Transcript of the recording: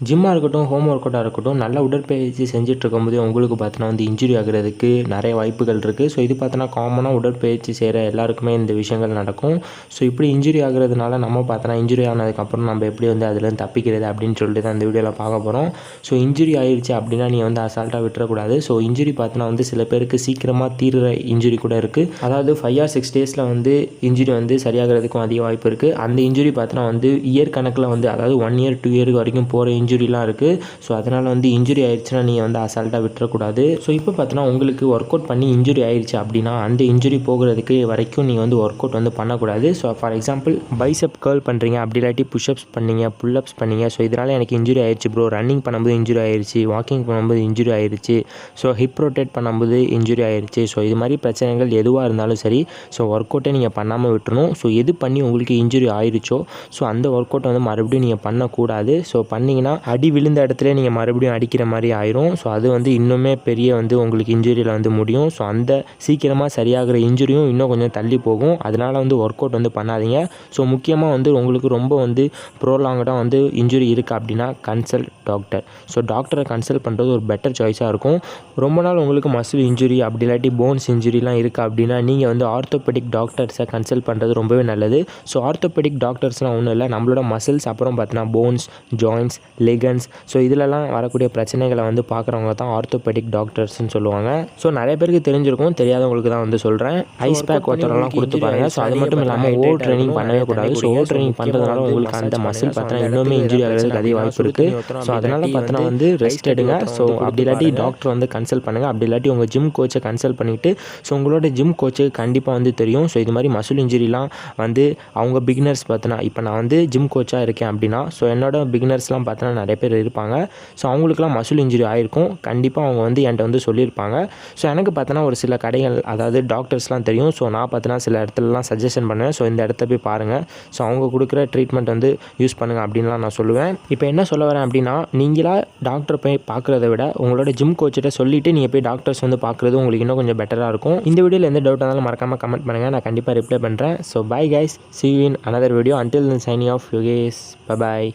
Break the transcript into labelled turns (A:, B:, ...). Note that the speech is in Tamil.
A: ஜிம்மாக இருக்கட்டும் ஹோம் ஒர்க் அவுட்டாக இருக்கட்டும் நல்ல உடற்பயிற்சி செஞ்சுட்டு இருக்கும்போது உங்களுக்கு பார்த்தோன்னா வந்து இன்ஜுரி ஆகிறதுக்கு நிறைய வாய்ப்புகள் இருக்குது ஸோ இது பார்த்தோன்னா காமனாக உடற்பயிற்சி செய்கிற எல்லாருக்குமே இந்த விஷயங்கள் நடக்கும். ஸோ இப்படி இன்ஜுரி ஆகிறதுனால நம்ம பார்த்தோன்னா இன்ஜுரி ஆனதுக்கப்புறம் நம்ம எப்படி வந்து அதுலேருந்து தப்பிக்கிறது அப்படின்னு சொல்லிட்டு தான் இந்த வீடியோவில் பார்க்க போகிறோம் ஸோ இன்ஜுரி ஆயிடுச்சு அப்படின்னா நீ வந்து அசால்ட்டாக விட்டுறக்கூடாது. ஸோ இன்ஜுரி பார்த்தோன்னா வந்து சில பேருக்கு சீக்கிரமாக தீர்ற இன்ஜுரி கூட இருக்குது அதாவது ஃபைவ் ஆர் சிக்ஸ் டேஸில் வந்து இன்ஜுரி வந்து சரியாகிறதுக்கும் அதிக வாய்ப்பு இருக்குது அந்த இன்ஜுரி பார்த்தோன்னா வந்து இயர் கணக்கில் வந்து அதாவது ஒன் இயர் டூ இயர் வரைக்கும் போகிற இன்ஜுரிலாம் இருக்குது ஸோ அதனால் வந்து இன்ஜுரி ஆயிடுச்சுன்னா நீங்கள் வந்து அசால்ட்டாக விட்டுறக்கூடாது. ஸோ இப்போ பார்த்தோன்னா உங்களுக்கு ஒர்க் அவுட் பண்ணி இன்ஜுரி ஆயிடுச்சு அப்படின்னா அந்த இன்ஜுரி போகிறதுக்கு வரைக்கும் நீங்கள் வந்து ஒர்க் அவுட் வந்து பண்ணக்கூடாது. So for example bicep curl பண்ணுறீங்க அப்படி இல்லாட்டி புஷ்அப்ஸ் பண்ணீங்க புல்லப்ஸ் பண்ணீங்க. ஸோ இதனால் எனக்கு இன்ஜுரி ஆயிடுச்சு ப்ரோ ரன்னிங் பண்ணும்போது இன்ஜுரி ஆயிடுச்சு வாக்கிங் பண்ணும்போது இன்ஜுரி ஆயிடுச்சு ஸோ ஹிப் ரொட்டேட் பண்ணும்போது இன்ஜுரி ஆயிடுச்சு ஸோ இது மாதிரி பிரச்சனைகள் எதுவாக இருந்தாலும் சரி ஸோ ஒர்க் அவுட்டை நீங்கள் பண்ணாமல் விட்டுணும் ஸோ எது பண்ணி உங்களுக்கு இன்ஜுரி ஆயிடுச்சோ ஸோ அந்த ஒர்க் அவுட்டை வந்து மறுபடியும் நீங்கள் பண்ணக்கூடாது. ஸோ பண்ணிங்கன்னா அடி விழுந்த இடத்துல நீங்கள் மறுபடியும் அடிக்கிற மாதிரி ஆயிரும். ஸோ அது வந்து இன்னுமே பெரிய வந்து உங்களுக்கு இன்ஜுரியில் வந்து முடியும். ஸோ அந்த சீக்கிரமாக சரியாகிற இன்ஜுரியும் இன்னும் கொஞ்சம் தள்ளி போகும். அதனால் வந்து ஒர்க் அவுட் வந்து பண்ணாதீங்க. ஸோ முக்கியமாக வந்து உங்களுக்கு ரொம்ப வந்து ப்ரோலாங்கடாக வந்து இன்ஜுரி இருக்குது அப்படின்னா கன்சல்ட் டாக்டர் ஸோ டாக்டரை கன்சல்ட் பண்ணுறது ஒரு பெட்டர் சாய்ஸாக இருக்கும். ரொம்ப நாள் உங்களுக்கு மசில் இன்ஜுரி அப்படி இல்லாட்டி போன்ஸ் இன்ஜுரிலாம் இருக்குது அப்படின்னா நீங்கள் வந்து ஆர்த்தோபெடிக் டாக்டர்ஸை கன்சல்ட் பண்ணுறது ரொம்பவே நல்லது. ஸோ ஆர்த்தோபெடிக் டாக்டர்ஸ்லாம் ஒன்றும் இல்லை. நம்மளோட மசில்ஸ் அப்புறம் பார்த்தீங்கன்னா போன்ஸ் ஜாயின்ஸ் லெகன்ஸ் ஸோ இதிலலாம் வரக்கூடிய பிரச்சனைகளை வந்து பார்க்குறவங்க தான் ஆர்த்தோபெடிக் டாக்டர்ஸ்னு சொல்லுவாங்க. ஸோ நிறைய பேருக்கு தெரிஞ்சிருக்கும் தெரியாதவங்களுக்கு தான் வந்து சொல்கிறேன் ஐஸ் பேக் ஒருத்தரெல்லாம் கொடுத்து பாருங்க. ஸோ அது மட்டும் இல்லாமல் ஓ ட்ரைனிங் பண்ணவே கூடாது. ஸோ ஓ ட்ரைனிங் பண்ணுறதுனால உங்களுக்கு அந்த மசில் பார்த்தீங்கன்னா இன்னுமே இன்ஜுரி ஆகிறதுக்கு அதிக வாய்ப்பு இருக்குது ஸோ அதனால் பார்த்தீங்கன்னா வந்து ரெஸ்ட் எடுங்க. ஸோ அப்படி இல்லாட்டி டாக்டர் வந்து கன்சல்ட் பண்ணுங்கள் அப்படி இல்லாட்டி உங்கள் ஜிம் கோச்சை கன்சல்ட் பண்ணிவிட்டு ஸோ உங்களோட ஜிம் கோச்சுக்கு கண்டிப்பாக வந்து தெரியும். ஸோ இது மாதிரி மசில் இன்ஜுரிலாம் வந்து அவங்க பிகினர்ஸ் பார்த்தோன்னா இப்போ நான் வந்து ஜிம் கோச்சாக இருக்கேன் அப்படின்னா ஸோ என்னோட பிகினர்ஸ்லாம் பார்த்தோன்னா நிறைய பேர் இருப்பாங்க. ஸோ அவங்களுக்குலாம் மசில் இன்ஜுரி ஆகிருக்கும் கண்டிப்பாக அவங்க வந்து என்கிட்ட வந்து சொல்லியிருப்பாங்க. ஸோ எனக்கு பார்த்தோன்னா ஒரு சில கடைகள் அதாவது டாக்டர்ஸ்லாம் தெரியும். ஸோ நான் பார்த்தோன்னா சில இடத்துலலாம் சஜஷன் பண்ணுவேன். ஸோ இந்த இடத்த போய் பாருங்கள் ஸோ அவங்க கொடுக்குற ட்ரீட்மெண்ட் வந்து யூஸ் பண்ணுங்கள் அப்படின்லாம் நான் சொல்லுவேன். இப்போ என்ன சொல்ல வரேன் அப்படின்னா நீங்களாக டாக்டர் போய் பார்க்குறத விட உங்களோட ஜிம் கோச்சிட்ட சொல்லிவிட்டு நீங்கள் போய் டாக்டர்ஸ் வந்து பார்க்குறது உங்களுக்கு இன்னும் கொஞ்சம் பெட்டராக இருக்கும். இந்த வீடியோவில் எந்த டவுட் இருந்தாலும் மறக்காமல் கமெண்ட் பண்ணுங்கள் நான் கண்டிப்பாக ரிப்ளை பண்ணுறேன் so bye guys see in another video video. Until then off off. Yogesh bye